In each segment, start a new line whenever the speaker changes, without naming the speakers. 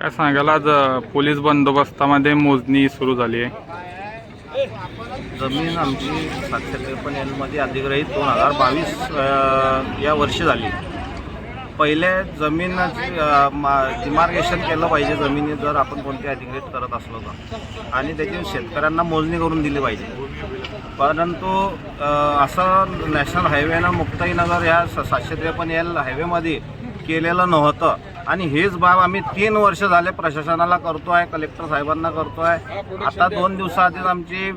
काय सांगाल आज पोलीस बंदोबस्तामध्ये मोजणी सुरू झाली आहे.
जमीन आमची सातशे त्रेपन्न एलमध्ये अधिग्रहित दोन हजार बावीस या वर्षी झाली. पहिले जमीन डिमार्केशन केलं पाहिजे जमिनी जर आपण कोणती अधिग्रहित करत असलो तर. आणि त्याची शेतकऱ्यांना मोजणी करून दिली पाहिजे. परंतु असं नॅशनल हायवेनं मुक्ताईनगर ह्या सातशे त्रेपन्न एल हायवेमध्ये केलेलं नव्हतं. आणि हेच बाब आम्ही तीन वर्ष झाले प्रशासनाला करतोय कलेक्टर साहेबांना करतोय. आता दोन दिवसाआधीच आमची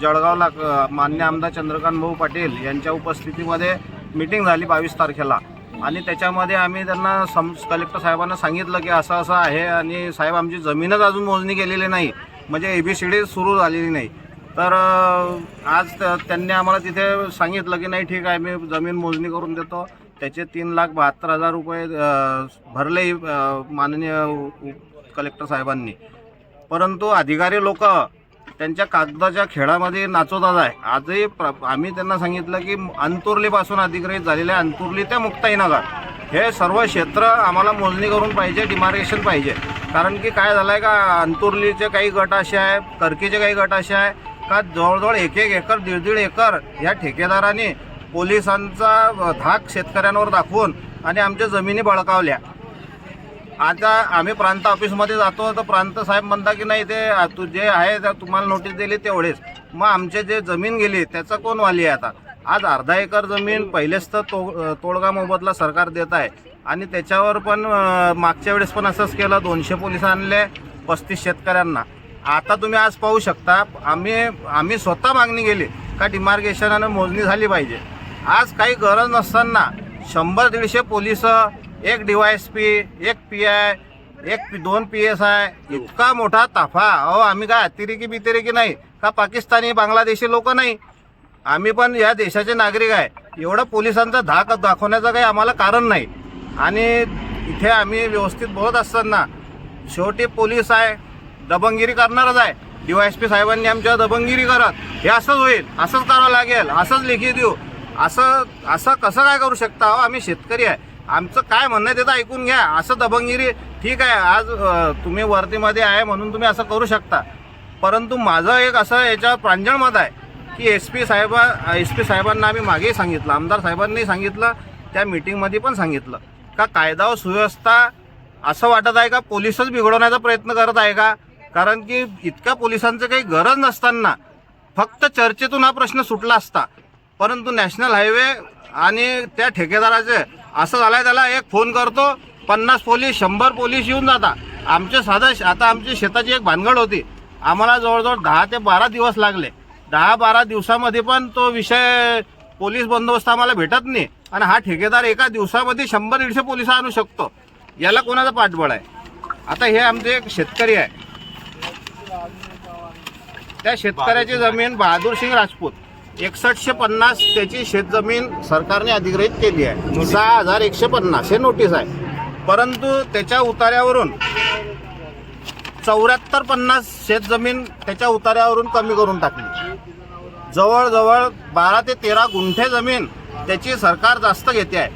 जळगावला मान्य आमदार चंद्रकांत भाऊ पाटील यांच्या उपस्थितीमध्ये मिटिंग झाली बावीस तारखेला. आणि त्याच्यामध्ये आम्ही त्यांना सम कलेक्टर साहेबांना सांगितलं की असं असं आहे आणि साहेब आमची जमीनच अजून मोजणी केलेली नाही. म्हणजे ए बी सी डी सुरू झालेली नाही. तर आज त्यांनी आम्हाला तिथे सांगितलं की नाही ठीक आहे मी जमीन मोजणी करून देतो. त्याचे तीन लाख बहात्तर हजार रुपये भरले माननीय कलेक्टर साहेबांनी. परंतु अधिकारी लोक त्यांच्या कागदाच्या खेळामध्ये नाचवतात आहे. आजही प्र आम्ही त्यांना सांगितलं की अंतुर्लीपासून अधिग्रहित झालेले अंतुर्ली ते मुक्ताईनगर हे सर्व क्षेत्र आम्हाला मोजणी करून पाहिजे डिमार्केशन पाहिजे. कारण की काय झालं आहे का अंतुर्लीचे काही गट असे आहे कर्कीचे काही गट असे आहे का जवळजवळ एक एक एकर दीड दीड एकर या ठेकेदाराने पोलिसांचा धाक शेतकऱ्यांवर दाखवून आणि आमच्या जमिनी बळकावल्या. आता आम्ही प्रांत ऑफिसमध्ये जातो तर प्रांत साहेब म्हणता की नाही ते तू जे आहे त्या तुम्हाला नोटीस दिली तेवढेच. मग आमचे जे जमीन गेली त्याचं कोण वाली आहे आता? आज अर्धा एकर जमीन पहिलेच तर तो तोडगा मोबदला सरकार देत आहे. आणि त्याच्यावर पण मागच्या वेळेस पण असंच केलं दोनशे पोलीस आणले पस्तीस शेतकऱ्यांना. आता तुम्ही आज पाहू शकता आम्ही आम्ही स्वतः मागणी केली का डिमार्केशन आणि मोजणी झाली पाहिजे. आज काही गरज नसताना शंभर दीडशे पोलीस एक डी वाय एस पी एक पी आय एक दोन पी एस आय इतका मोठा ताफा. अहो आम्ही काय अतिरेकी बितिरेकी नाही का पाकिस्तानी बांगलादेशी लोक नाही? आम्ही पण या देशाचे नागरिक आहे. एवढं पोलिसांचा धाक दाखवण्याचं काही आम्हाला कारण नाही. आणि इथे आम्ही व्यवस्थित बोलत असताना शेवटी पोलीस आहे दबंगिरी करणारच आहे. डी वाय एस पी साहेबांनी आमच्या दबंगिरी करत हे असंच होईल असंच करावं लागेल असंच लेखी देऊ. असं असं कसं काय करू शकता? अहो आम्ही शेतकरी आहे. आमचं काय म्हणणं आहे ते तर ऐकून घ्या. असं दबंगिरी ठीक आहे आज तुम्ही वरतीमध्ये आहे म्हणून तुम्ही असं करू शकता. परंतु माझं एक असं याच्यावर प्रांजळ मत आहे की एस पी साहेबा एस पी साहेबांना आम्ही मागेही सांगितलं आमदार साहेबांनी सांगितलं त्या मिटिंगमध्ये पण सांगितलं. का कायदा व सुव्यवस्था असं वाटत आहे का? पोलिसच बिघडवण्याचा प्रयत्न करत आहे का? कारण की इतक्या पोलिसांचं काही गरज नसताना फक्त चर्चेतून हा प्रश्न सुटला असता. परंतु नॅशनल हायवे आणि त्या ठेकेदाराचे असं झालंय त्याला एक फोन करतो पन्नास पोलीस शंभर पोलीस येऊन जाता. आमचे साधं आता आमची शेताची एक भानगड होती. आम्हाला जवळजवळ दहा ते बारा दिवस लागले. दहा बारा दिवसामध्ये पण तो विषय पोलीस बंदोबस्त आम्हाला भेटत नाही आणि हा ठेकेदार एका दिवसामध्ये शंभर दीडशे पोलीस आणू शकतो. याला कोणाचा पाठबळ आहे? आता हे आमचे एक शेतकरी आहे. त्या शेतकऱ्याची जमीन बहादूर सिंग राजपूत. एकसष्टशे पन्नास त्याची शेतजमीन सरकारने अधिग्रहित केली आहे. सहा हजार एकशे पन्नास हे नोटीस आहे. परंतु त्याच्या उतार्यावरून चौऱ्याहत्तर पन्नास शेतजमीन त्याच्या उतार्यावरून कमी करून टाकली. जवळजवळ बारा ते तेरा गुंठे जमीन त्याची सरकार जास्त घेते आहे.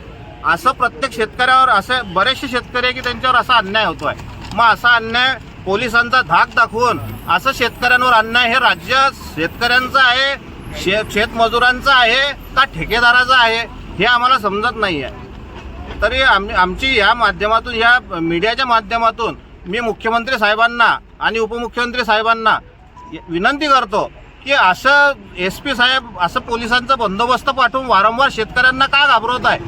असं प्रत्येक शेतकऱ्यावर असे बरेचसे शेतकरी आहे की त्यांच्यावर असा अन्याय होतो आहे मग असा अन्याय पोलिसांचा धाक दाखवून असं शेतकऱ्यांवर अन्याय हे राज्य शेतकऱ्यांचं आहे शे शेतमजुरांचं आहे का ठेकेदाराचं आहे हे आम्हाला समजत नाही आहे तरी आम आमची या माध्यमातून या मीडियाच्या माध्यमातून मी मुख्यमंत्री साहेबांना आणि उपमुख्यमंत्री साहेबांना विनंती करतो की असं एस पी साहेब असं पोलिसांचा बंदोबस्त पाठवून वारंवार शेतकऱ्यांना का घाबरवत आहे?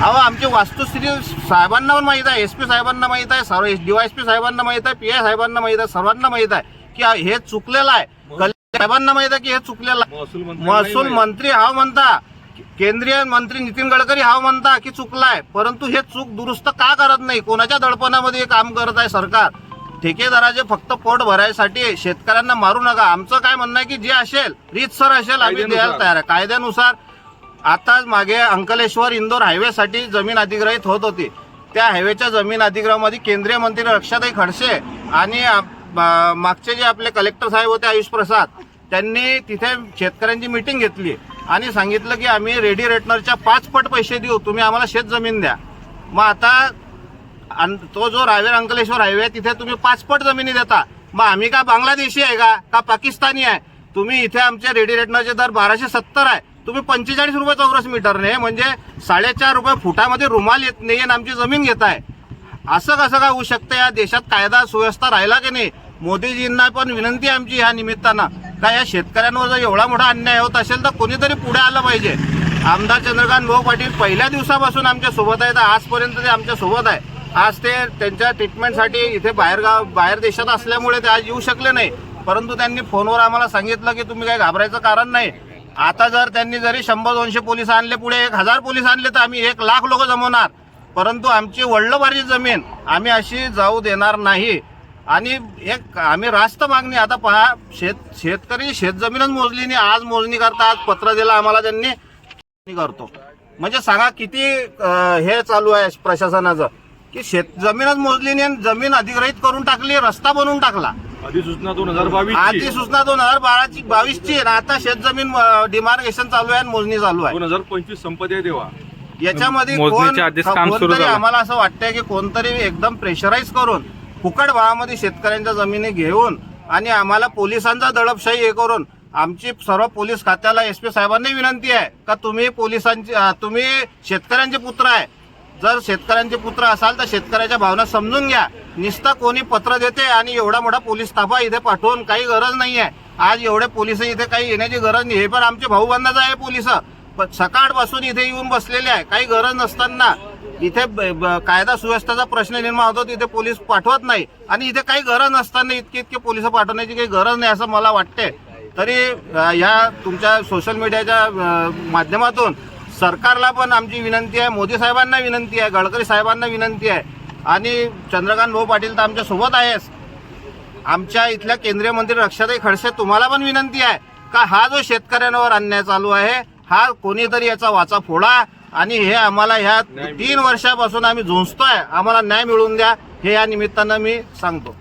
अहो आमची वास्तुस्थिती साहेबांना पण माहीत आहे एस पी साहेबांना माहीत आहे सर्व डी वाय एस पी साहेबांना माहीत आहे पी आय साहेबांना माहीत आहे सर्वांना माहीत आहे की हे चुकलेलं आहे. साहेबांना माहीत आहे की हे चुकलेलं महसूल मंत्री हा म्हणता. केंद्रीय मंत्री नितीन गडकरी हा म्हणता की चुकलाय. परंतु हे चूक दुरुस्त का करत नाही? कोणाच्या दडपणामध्ये काम करत आहे सरकार? ठेकेदाराचे फक्त पोट भरायसाठी शेतकऱ्यांना मारू नका. आमचं काय म्हणणं आहे की जे असेल रीतसर असेल आम्ही द्यायला तयार आहे. कायद्यानुसार आताच मागे अंकलेश्वर इंदोर हायवेसाठी जमीन अधिग्रहित होत होती. त्या हायवेच्या जमीन अधिग्रहामध्ये केंद्रीय मंत्री रक्षाताई खडसे आणि मागचे जे आपले कलेक्टर साहेब होते आयुष प्रसाद त्यांनी तिथे शेतकऱ्यांची मिटिंग घेतली आणि सांगितलं की आम्ही रेडी रेटनरच्या पाच पट पैसे देऊ तुम्ही आम्हाला शेत जमीन द्या. मग आता तो जो रावेर अंकलेश्वर हायवे आहे तिथे तुम्ही पाचपट जमिनी देता. मग आम्ही का बांगलादेशी आहे का? का पाकिस्तानी आहे? तुम्ही इथे आमचे रेडी रेटनरचे दर बाराशे सत्तर आहे. तुम्ही पंचेचाळीस रुपये चौरस मीटरने म्हणजे साडेचार रुपये फुटामध्ये रुमाल येत नाही आणि आमची जमीन घेताय. असं कसं काय होऊ शकतं? या देशात कायदा सुव्यवस्था राहिला की नाही? मोदीजींना पण विनंती आमची ह्या निमित्तानं. का या शेतकऱ्यांवर जर एवढा मोठा अन्याय होत असेल तर कोणीतरी पुढे आलं पाहिजे. आमदार चंद्रकांत भाऊ पाटील पहिल्या दिवसापासून आमच्यासोबत आहेत आजपर्यंत ते आमच्यासोबत आहे. आज ते त्यांच्या ट्रीटमेंटसाठी इथे बाहेरगाव बाहेर देशात असल्यामुळे ते आज येऊ शकले नाही. परंतु त्यांनी फोनवर आम्हाला सांगितलं की तुम्ही काही घाबरायचं कारण नाही. आता जर त्यांनी जरी शंभर दोनशे पोलीस आणले पुढे एक हजार पोलीस आणले तर आम्ही एक लाख लोक जमवणार. परंतु आमची वडलोबारची जमीन आम्ही अशी जाऊ देणार नाही. आणि एक आम्ही रास्त मागणी आता पहा शेत शेतकरी शेतजमीनच मोजली नाही आज मोजणी करता आज पत्र दिलं आम्हाला त्यांनी मोजणी करतो. म्हणजे सांगा किती हे चालू आहे प्रशासनाचं? की शेत जमीनच मोजली नाही जमीन अधिग्रहित करून टाकली रस्ता बनवून टाकला.
अधिसूचना दोन हजार बावीस
आधी सूचना दोन हजार बाराची बावीसची आता शेतजमीन डिमार्केशन चालू आहे आणि मोजणी चालू आहे.
दोन हजार पंचवीस संपत्ती आहे तेव्हा.
याच्यामध्ये
मोजणीच्या
कोण-
आधीच काम सुरू
कोणतरी
झालं.
आम्हाला असं वाटतंय की कोणतरी एकदम प्रेशराईज करून फुकट भावामध्ये शेतकऱ्यांच्या जमिनी घेऊन आणि आम्हाला पोलिसांचा दडपशाही हे करून आमची सर्व पोलीस खात्याला एस पी साहेबांनी विनंती आहे का तुम्ही पोलिसांची अं, तुम्ही शेतकऱ्यांचे पुत्र आहे. जर शेतकऱ्यांचे पुत्र असाल तर शेतकऱ्याच्या भावना समजून घ्या. नुसतं कोणी पत्र देते आणि एवढा मोठा पोलीस ताफा इथे पाठवून काही गरज नाही आहे आज एवढे पोलीस इथे काही येण्याची गरज नाही. हे पण आमचे भाऊ बंधाचं आहे पोलीस. सकाळपासून इथे येऊन बसलेले आहे. काही गरज नसताना इथे ब- ब- कायदा सुव्यवस्थेचा प्रश्न निर्माण होतो तिथे पोलीस पाठवत नाही. आणि इथे काही गरज नसताना इतके इतके पोलीस पाठवण्याची काही गरज नाही असं मला वाटते. तरी ह्या या तुमच्या सोशल मीडियाच्या माध्यमातून सरकारला पण आमची विनंती आहे मोदी साहेबांना विनंती आहे गडकरी साहेबांना विनंती आहे. आणि चंद्रकांत भाऊ पाटील तर आमच्यासोबत आहेच. आमच्या इथल्या केंद्रीय मंत्री रक्षाताई खडसे तुम्हाला पण विनंती आहे का हा जो शेतकऱ्यांवर अन्याय चालू आहे हा कोणीतरी याचा वाचा फोडा आणि हे आम्हाला ह्या तीन वर्षापासून आम्ही झुंजतोय. आम्हाला न्याय मिळवून द्या. हे या निमित्तानं मी सांगतो.